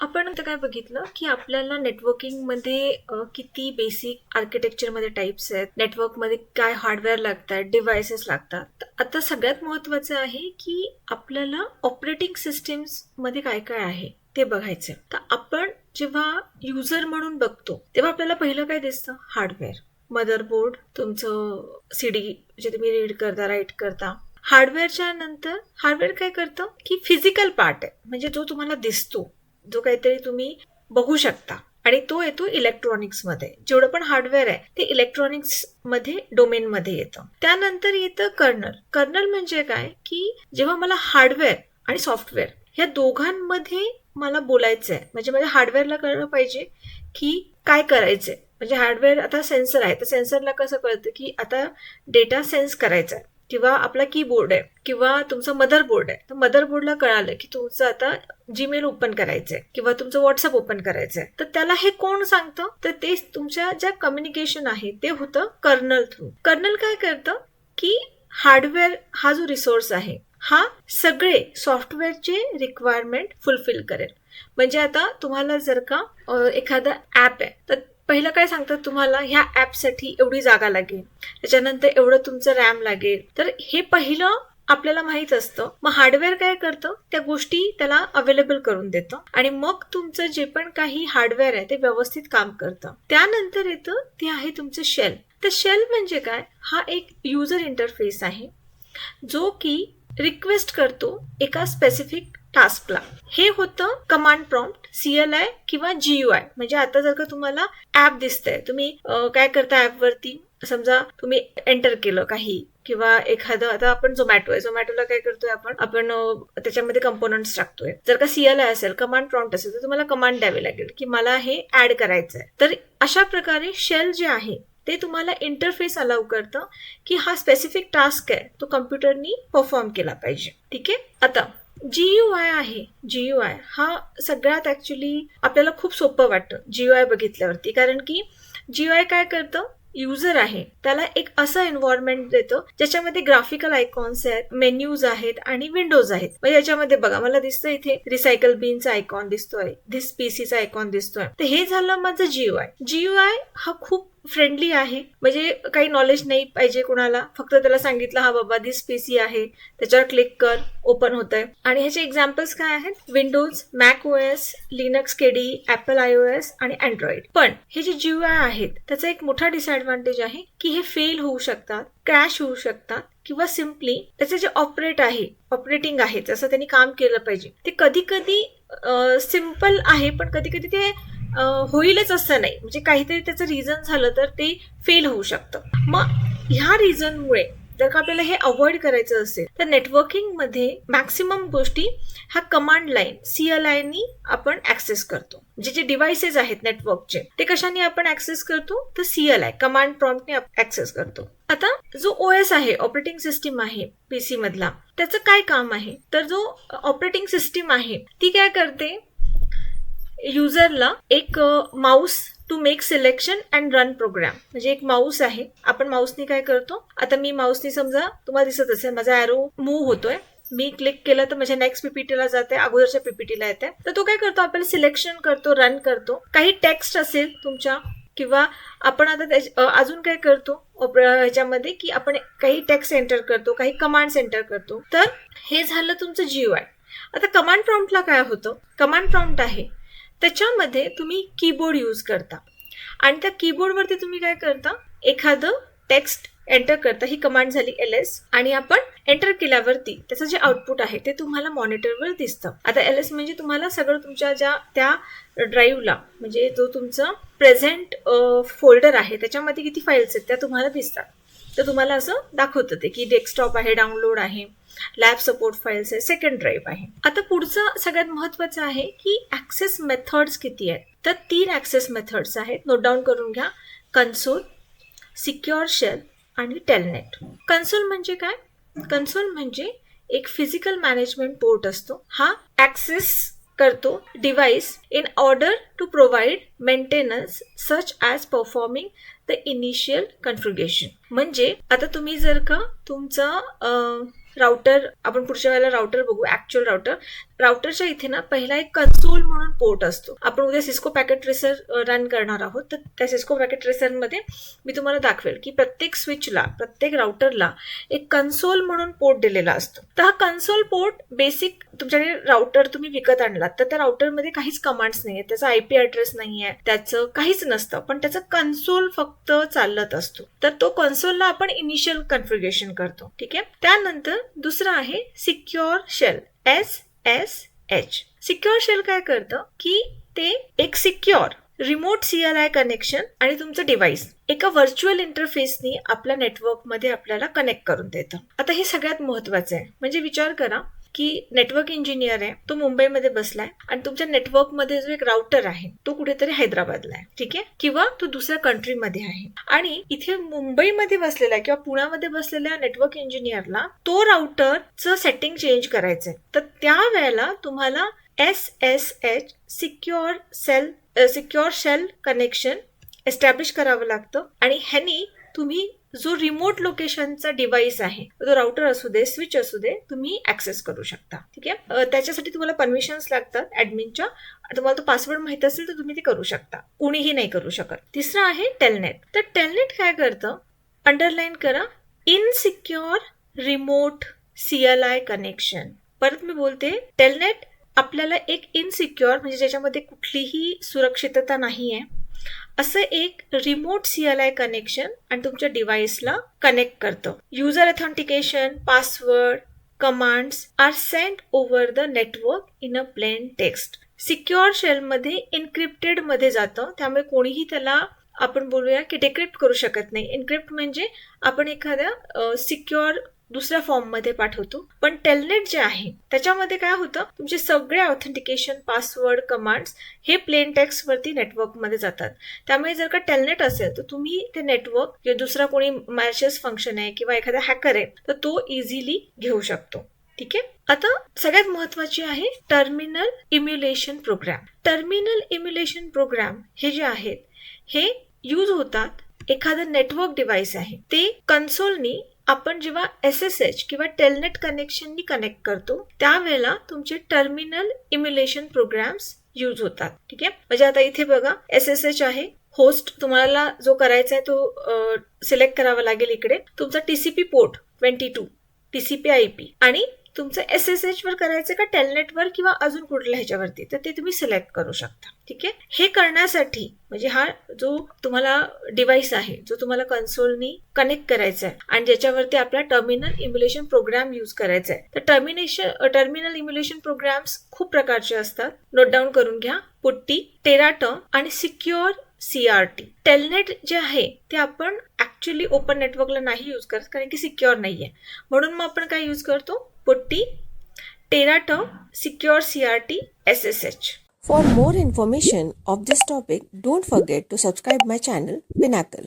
आपण तर काय बघितलं की आपल्याला नेटवर्किंगमध्ये किती बेसिक आर्किटेक्चरमध्ये टाइप्स आहेत नेटवर्कमध्ये काय हार्डवेअर लागतात डिव्हायसेस लागतात. आता सगळ्यात महत्वाचं आहे की आपल्याला ऑपरेटिंग सिस्टीम्समध्ये काय काय आहे ते बघायचं तर आपण जेव्हा युजर म्हणून बघतो तेव्हा आपल्याला पहिलं काय दिसतं? हार्डवेअर मदरबोर्ड तुमचं सीडी जे तुम्ही रीड करता राईट करता. हार्डवेअरच्या नंतर हार्डवेअर काय करतं? की फिजिकल पार्ट आहे. म्हणजे जो तुम्हाला दिसतो. जो काहीतरी तुम्ही बघू शकता. आणि तो येतो इलेक्ट्रॉनिक्समध्ये. जेवढं पण हार्डवेअर आहे ते इलेक्ट्रॉनिक्समध्ये डोमेन मध्ये येतं. त्यानंतर येतं कर्नल कर्नल म्हणजे काय? की जेव्हा मला हार्डवेअर आणि सॉफ्टवेअर या दोघांमध्ये मला बोलायचं आहे म्हणजे माझ्या हार्डवेअरला कळलं पाहिजे की काय करायचंय. म्हणजे हार्डवेअर आता सेन्सर आहे तर सेन्सरला कसं कळतं की आता डेटा सेन्स करायचा आहे किंवा आपला कीबोर्ड आहे किंवा तुमचं मदरबोर्ड आहे. तर मदरबोर्डला कळालं की तुमचं आता जीमेल ओपन करायचंय किंवा तुमचं व्हॉट्सअप ओपन करायचंय. तर त्याला हे कोण सांगतं? तर ते तुमच्या ज्या कम्युनिकेशन आहे ते होतं कर्नल थ्रू. कर्नल काय करतं? की हार्डवेअर हा जो रिसोर्स आहे हा सगळे सॉफ्टवेअरचे रिक्वायरमेंट फुलफिल करेल. म्हणजे आता तुम्हाला जर का एखादं एखादा ऍप आहे तर पहिलं काय सांगतात तुम्हाला? ह्या ऍपसाठी एवढी जागा लागेल. त्याच्यानंतर एवढं तुमचं रॅम लागेल. तर हे पहिलं आपल्याला माहीत असतं. मग हार्डवेअर काय करतं? त्या गोष्टी त्याला अवेलेबल करून देतं. आणि मग तुमचं जे पण काही हार्डवेअर आहे ते व्यवस्थित काम करतं. त्यानंतर येतं ते आहे तुमचं शेल. तर शेल म्हणजे काय? हा एक युजर इंटरफेस आहे. जो की रिक्वेस्ट करतो एका स्पेसिफिक टास्कला हे होतं कमांड प्रॉम्प्ट सीएलआय किंवा जीयूआय म्हणजे आता जर का तुम्हाला ऍप दिसतंय तुम्ही काय करता ऍप वरती? समजा तुम्ही एंटर केलं काही किंवा एखादं आता आपण झोमॅटो आहे. झोमॅटोला काय करतोय आपण? आपण त्याच्यामध्ये कंपोनंट्स टाकतोय. जर का सीएलआय असेल कमांड प्रॉम्प्ट असेल तर तुम्हाला कमांड द्यावी लागेल की मला हे ऍड करायचं आहे तर अशा प्रकारे शेल जे आहे ते तुम्हाला इंटरफेस अलाव करतं की हा स्पेसिफिक टास्क आहे तो कम्प्युटरनी परफॉर्म केला पाहिजे. ठीक आहे? आता जीयूआय आहे. जीयूआय हा सगळ्यात ऍक्च्युली आपल्याला खूप सोपं वाटतं जीयूआय बघितल्यावरती. कारण की जीयूआय काय करतं? युजर आहे. त्याला एक असं एन्व्हायरमेंट देतं ज्याच्यामध्ये ग्राफिकल आयकॉन्स आहेत मेन्यूज आहेत आणि विंडोज आहेत. मग याच्यामध्ये बघा मला दिसतं इथे रिसायकल बीनचा आयकॉन दिसतोय धिस पीसीचा आयकॉन दिसतोय. तर हे झालं माझं जीयूआय जीयूआय हा खूप फ्रेंडली आहे. म्हणजे काही नॉलेज नाही पाहिजे कुणाला. फक्त त्याला सांगितलं हा बाबा दिस पीसी आहे. त्याच्यावर क्लिक कर ओपन होत आहे आणि ह्याचे एक्झाम्पल्स काय आहेत? Windows Mac O S Linux KD Apple I O S आणि अँड्रॉइड पण हे जे जीव आहेत त्याचा एक मोठा डिसएडव्हान्टेज आहे की हे फेल होऊ शकतात क्रॅश होऊ शकतात किंवा सिम्पली त्याचे जे ऑपरेट आहे ऑपरेटिंग आहे जसं त्यांनी काम केलं पाहिजे. ते कधी कधी सिंपल आहे पण कधी कधी ते होईलच असं नाही. म्हणजे काहीतरी त्याचं रिझन झालं तर ते फेल होऊ शकतं. मग ह्या रिझनमुळे जर का आपल्याला हे अवॉइड करायचं असेल तर नेटवर्किंगमध्ये मॅक्सिमम गोष्टी हा कमांड लाईन सीएलआयनी आपण ऍक्सेस करतो. म्हणजे जे जे डिव्हाइसेस आहेत नेटवर्कचे ते कशाने आपण ऍक्सेस करतो? तर सीएलआय कमांड प्रॉम्प्टने ऍक्सेस करतो. आता जो ओ एस आहे ऑपरेटिंग सिस्टीम आहे पीसी मधला त्याचं काय काम आहे? तर जो ऑपरेटिंग सिस्टीम आहे ती काय करते? युजरला एक mouse to make selection and run program म्हणजे एक माऊस आहे. आपण माऊसनी काय करतो? आता मी माऊसनी समजा तुम्हाला दिसत असेल माझा अॅरो मूव्ह होतोय. मी क्लिक केलं तर माझ्या नेक्स्ट पीपीटीला जाते अगोदरच्या पीपीटीला येते. तर तो काय करतो? आपल्याला सिलेक्शन करतो रन करतो. काही टेक्स्ट असेल तुमच्या किंवा आपण आता अजून काय करतो? ह्याच्यामध्ये की आपण काही टेक्स्ट एंटर करतो काही कमांड एंटर करतो. तर हे झालं तुमचं जीव आहे आता कमांड प्रॉम्प्टला काय होतं? कमांड प्रॉम्प्ट आहे त्याच्यामध्ये तुम्ही कीबोर्ड यूज करता. आणि त्या कीबोर्डवरती तुम्ही काय करता? एखादं टेक्स्ट एंटर करता. ही कमांड झाली एल एस आणि आपण एंटर केल्यावरती त्याचं जे आउटपुट आहे ते तुम्हाला मॉनिटरवर दिसतं. आता एल एस म्हणजे तुम्हाला सगळं तुमच्या ज्या त्या ड्राईव्हला म्हणजे जो तुमचा प्रेझेंट फोल्डर आहे त्याच्यामध्ये किती फाईल्स आहेत त्या तुम्हाला दिसतात. तर तुम्हाला असं दाखवतं ते की डेस्कटॉप आहे डाउनलोड आहे लॅब सपोर्ट फाईल्स आहे सेकंड ड्राईव्ह आहे. आता पुढचं सगळ्यात महत्वाचं आहे की ऍक्सेस मेथड्स किती आहेत? तर तीन ऍक्सेस मेथड्स आहेत. नोट डाऊन करून घ्या. कन्सोल सिक्युअर शेल आणि टेलनेट कन्सोल म्हणजे काय? कन्सोल म्हणजे एक फिजिकल मॅनेजमेंट पोर्ट असतो. हा ऍक्सेस करतो device in order to provide maintenance such as performing the initial configuration म्हणजे आता तुम्ही जर का तुमचं राउटर आपण पुढच्या वेळेला राउटर बघू ऍक्च्युअल राउटर राउटरच्या इथे ना पहिला एक कन्सोल म्हणून पोर्ट असतो. आपण उद्या सिस्को पॅकेट ट्रेसर रन करणार आहोत. तर त्या सिस्को पॅकेट ट्रेसरमध्ये मी तुम्हाला दाखवेल की प्रत्येक स्विचला प्रत्येक राउटरला एक कन्सोल म्हणून पोर्ट दिलेला असतो. तर हा कन्सोल पोर्ट बेसिक तुमच्याकडे राउटर तुम्ही विकत आणलात तर त्या राउटरमध्ये काहीच कमांड्स नाहीये त्याचा आय पी ऍड्रेस नाहीये त्याचं काहीच नसतं पण त्याचं कन्सोल फक्त चालत असतो. तर तो कन्सोलला आपण इनिशियल कन्फिगरेशन करतो ठीक आहे? त्यानंतर दुसरं आहे secure shell S S H secure shell काय करतं? की ते एक सिक्युअर रिमोट सीआरआय कनेक्शन आणि तुमचं डिव्हाइस एका व्हर्च्युअल इंटरफेसनी आपल्या नेटवर्कमध्ये आपल्याला कनेक्ट करून देतं. आता हे सगळ्यात महत्वाचं आहे. म्हणजे विचार करा की नेटवर्क इंजिनियर आहे तो मुंबईमध्ये बसलाय आणि तुमच्या नेटवर्कमध्ये जो एक राउटर आहे तो कुठेतरी हैदराबादला आहे ठीक आहे? किंवा तो दुसऱ्या कंट्रीमध्ये आहे. आणि इथे मुंबईमध्ये बसलेला किंवा पुण्यामध्ये बसलेल्या नेटवर्क इंजिनियरला तो राउटरचं सेटिंग चेंज करायचंय. तर त्या वेळेला तुम्हाला S S H secure shell secure shell connection establish करावं लागतं. आणि ह्यानी तुम्ही जो रिमोट लोकेशनचा डिव्हाइस आहे तो राउटर असू दे स्विच असू दे तुम्ही ऍक्सेस करू शकता. ठीक आहे? त्याच्यासाठी तुम्हाला परमिशन्स लागतात ऍडमिनच्या तुम्हाला तो पासवर्ड माहीत असेल तर तुम्ही ते करू शकता. कुणीही नाही करू शकत. तिसरं आहे टेलनेट तर टेलनेट काय करतं? अंडरलाईन करा इनसिक्युअर रिमोट सीएलआय कनेक्शन परत मी बोलते टेलनेट आपल्याला एक इनसिक्युअर म्हणजे ज्याच्यामध्ये कुठलीही सुरक्षितता नाहीये असं एक रिमोट सीएलआय कनेक्शन आणि तुमच्या डिव्हाइसला कनेक्ट करतं. User authentication password commands are sent over the network in a plain text secure शेलमध्ये इन्क्रिप्टेडमध्ये जातं. त्यामुळे कोणीही त्याला आपण बोलूया की डिक्रिप्ट करू शकत नाही. इन्क्रिप्ट म्हणजे आपण एखाद्या सिक्युअर दुसऱ्या फॉर्ममध्ये पाठवतो. पण टेलनेट जे आहे त्याच्यामध्ये काय होतं तुमचे सगळे ऑथेंटिकेशन पासवर्ड कमांड्स हे प्लेन टेक्स्ट वरती नेटवर्कमध्ये जातात. त्यामुळे जर का टेलनेट असेल तर तुम्ही ते नेटवर्क किंवा दुसरा कोणी मॅशेस फंक्शन आहे किंवा एखादा हॅकर आहे तर तो इझिली घेऊ शकतो. ठीक आहे? आता सगळ्यात महत्वाची आहे terminal emulation program terminal emulation program हे जे आहेत हे यूज होतात एखादं नेटवर्क डिव्हाइस आहे. ते कन्सोलनी आपण जेव्हा एस एस एच किंवा टेलनेट कनेक्शननी कनेक्ट करतो त्यावेळेला तुमचे टर्मिनल इम्युलेशन प्रोग्राम्स यूज होतात. ठीक आहे? म्हणजे आता इथे बघा एस एस एच आहे. होस्ट तुम्हाला जो करायचा आहे तो सिलेक्ट करावा लागेल इकडे. तुमचा TCP port twenty two TCP I P आणि तुमचं एस एस एच वर करायचं का टेलनेटवर किंवा अजून कुठल्या ह्याच्यावरती? तर ते तुम्ही सिलेक्ट करू शकता. ठीक आहे? हे करण्यासाठी म्हणजे हा जो तुम्हाला डिव्हाइस आहे जो तुम्हाला कन्सोलनी कनेक्ट करायचा आहे आणि ज्याच्यावरती आपला टर्मिनल इम्युलेशन प्रोग्राम यूज करायचा आहे तर टर्मिनेशन टर्मिनल इम्युलेशन प्रोग्राम्स खूप प्रकारचे असतात. नोट डाऊन करून घ्या. पुट्टी टेराटर्म आणि सिक्युअर सीआरटी टेलनेट जे आहे ते आपण ऍक्च्युली ओपन नेटवर्कला नाही यूज करत कारण की सिक्युअर नाहीये. म्हणून मग आपण काय यूज करतो? PuTTY, Terato, Secure CRT, SSH. For more information of this topic, don't forget to subscribe my channel Pinnacle.